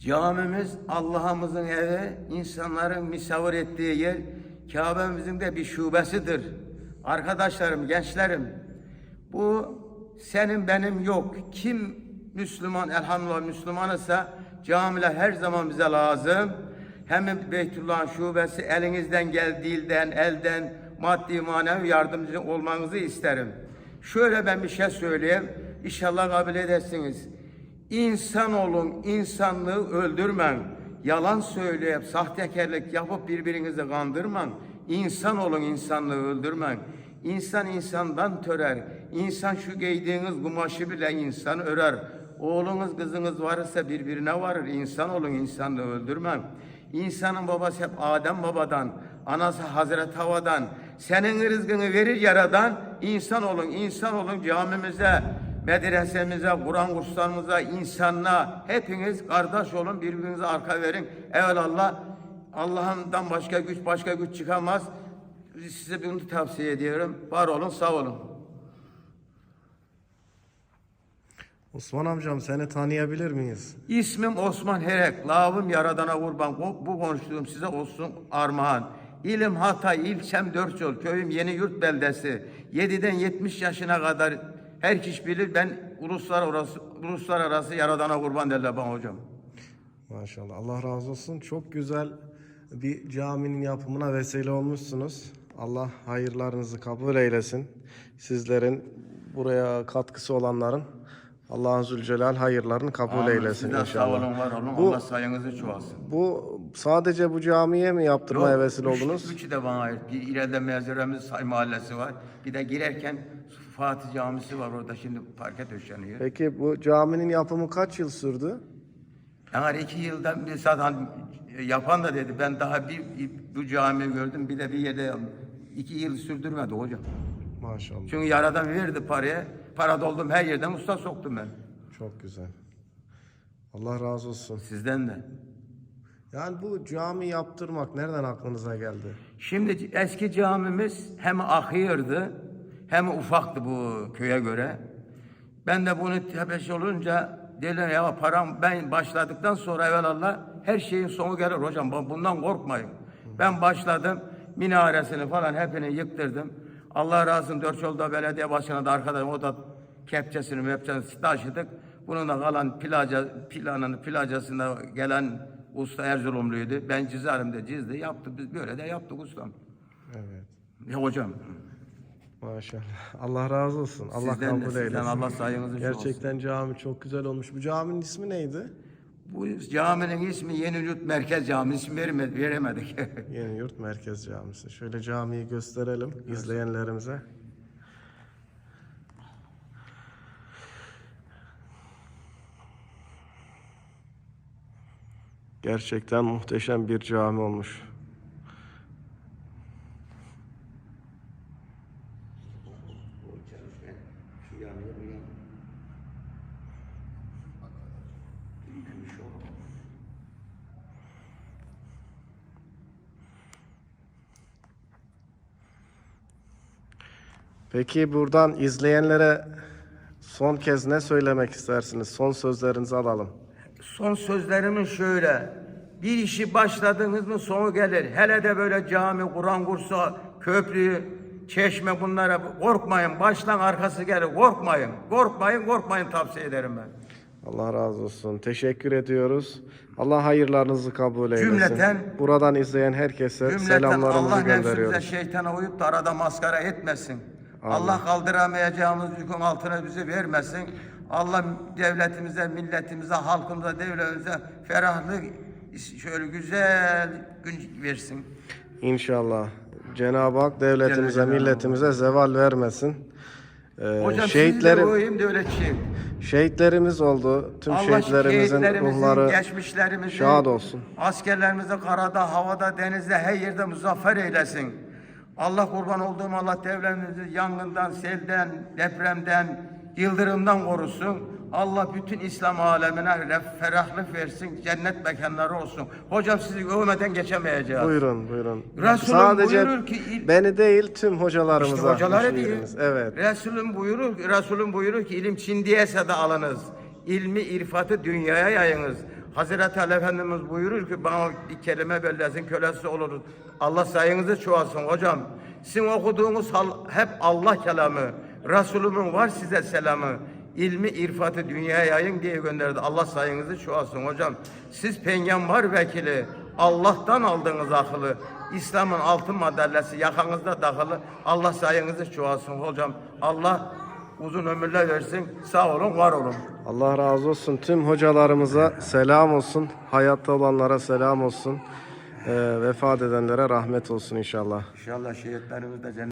Camimiz Allah'ımızın evi, insanların misafir ettiği yer. Kabe'mizin de bir şubesidir. Arkadaşlarım, gençlerim, bu senin benim yok. Kim Müslüman, elhamdülillah Müslüman ise camiler her zaman bize lazım. Hem Beytullah'ın şubesi elinizden gel, dilden, elden, maddi manevi yardımcı olmanızı isterim. Şöyle ben bir şey söyleyeyim. İnşallah kabul edersiniz. İnsan olun, insanlığı öldürmen. Yalan söyleyip, sahtekarlık yapıp birbirinizi kandırman. İnsan olun, insanlığı öldürmen. İnsan insandan törer. İnsan şu giydiğiniz kumaşı bile insan örer. Oğlunuz kızınız varsa birbirine varır. İnsan olun, insanlığı öldürmen. İnsanın babası hep Adem babadan, anası Hazreti Hava'dan. Senin rızkını verir yaradan. İnsan olun, insan olun camimize, medresemize, Kur'an kurslarımıza, insanla hepiniz kardeş olun, birbirinize arka verin. Evelallah Allah'ından başka güç, başka güç çıkamaz. Size bunu tavsiye ediyorum. Var olun, sağ olun. Osman amcam seni tanıyabilir miyiz? İsmim Osman Herek, lavım yaradana kurban. Bu, konuştuğum size olsun armağan. İlim Hatay, ilçem Dört Yol, köyüm Yeni Yurt beldesi. 7'den 70 yaşına kadar her kişi bilir ben uluslararası, uluslararası yaradana kurban derler bana hocam. Maşallah Allah razı olsun. Çok güzel bir caminin yapımına vesile olmuşsunuz. Allah hayırlarınızı kabul eylesin. Sizlerin buraya katkısı olanların Allah'ın Zülcelal hayırlarını kabul Amin. eylesin Sizden inşallah. Sağ olun, var olun. Bu- Allah sayınızı çoğalsın. Bu sadece bu camiye mi yaptırmaya Yok, vesile üç- oldunuz? Üçü de bana ait. Bir ileride Mezaremiz Say Mahallesi var. Bir de girerken Fatih Camisi var orada şimdi parke döşeniyor. Peki bu caminin yapımı kaç yıl sürdü? Yani iki yılda bir zaten yapan da dedi ben daha bir, bir bu camiyi gördüm bir de bir yerde iki yıl sürdürmedi hocam. Maşallah. Çünkü yaradan verdi paraya. Para doldum her yerden usta soktum ben. Çok güzel. Allah razı olsun. Sizden de. Yani bu cami yaptırmak nereden aklınıza geldi? Şimdi eski camimiz hem ahırdı hem ufaktı bu köye göre. Ben de bunu tepeş olunca dediler ya param ben başladıktan sonra evvelallah her şeyin sonu gelir hocam bu- bundan korkmayın. Ben başladım minaresini falan hepini yıktırdım. Allah razı olsun dört yolda belediye başkanı da arkadaşım o da kepçesini mepçesini taşıdık. Bunun da kalan plaja, planını plajasında gelen usta Erzurumluydu. Ben çizerim çizdi yaptı biz böyle de yaptık ustam. Evet. Ya hocam Maşallah. Allah razı olsun. Allah Sizden de, kabul sizden eylesin. Allah çoğalsın. Gerçekten cami çok güzel olmuş. Bu caminin ismi neydi? Bu caminin ismi Yeni Yurt Merkez Camii ismi vermedi, veremedik. Yeni Yurt Merkez Camisi. Şöyle camiyi gösterelim izleyenlerimize. Gerçekten muhteşem bir cami olmuş. Peki buradan izleyenlere son kez ne söylemek istersiniz? Son sözlerinizi alalım. Son sözlerimin şöyle. Bir işi başladınız mı sonu gelir. Hele de böyle cami, Kur'an kursu, köprü, çeşme bunlara korkmayın. Baştan arkası gelir. Korkmayın. Korkmayın, korkmayın tavsiye ederim ben. Allah razı olsun. Teşekkür ediyoruz. Allah hayırlarınızı kabul eylesin. Cümleten- Buradan izleyen herkese Cümleten selamlarımızı Allah gönderiyoruz. şeytana uyup da arada maskara etmesin. Allah kaldıramayacağımız yükün altına bizi vermesin. Allah devletimize, milletimize, halkımıza, devletimize ferahlık, şöyle güzel gün versin. İnşallah. Cenab-ı Hak devletimize, Cenab-ı Hak. milletimize zeval vermesin. Ee, Hocam şehitlerim, sizi de uyuyayım da öyle şey. şehitlerimiz oldu. Tüm Allah şehitlerimizin ruhları şad olsun. Askerlerimizi karada, havada, denizde, her yerde muzaffer eylesin. Allah kurban olduğum Allah devletimizi yangından, selden, depremden, yıldırımdan korusun. Allah bütün İslam alemine ferahlık versin, cennet mekanları olsun. Hocam sizi övmeden geçemeyeceğiz. Buyurun, buyurun. Resulüm Sadece buyurur ki il- beni değil tüm hocalarımıza. İşte hocaları şiiriniz. Evet. Resulüm buyurur, Resulüm buyurur ki ilim Çin diyese de alınız. İlmi irfatı dünyaya yayınız. Hazreti Ali Efendimiz buyurur ki bana bir kelime bellesin kölesi oluruz. Allah sayınızı çoğalsın hocam. Sizin okuduğunuz hep Allah kelamı. Resulümün var size selamı. İlmi irfatı dünyaya yayın diye gönderdi. Allah sayınızı çoğalsın hocam. Siz peygamber vekili. Allah'tan aldığınız akıllı. İslam'ın altın madalyası yakanızda takılı. Allah sayınızı çoğalsın hocam. Allah uzun ömürler versin. Sağ olun, var olun. Allah razı olsun. Tüm hocalarımıza selam olsun. Hayatta olanlara selam olsun. Ee, vefat edenlere rahmet olsun inşallah. İnşallah şehitlerimiz de cennet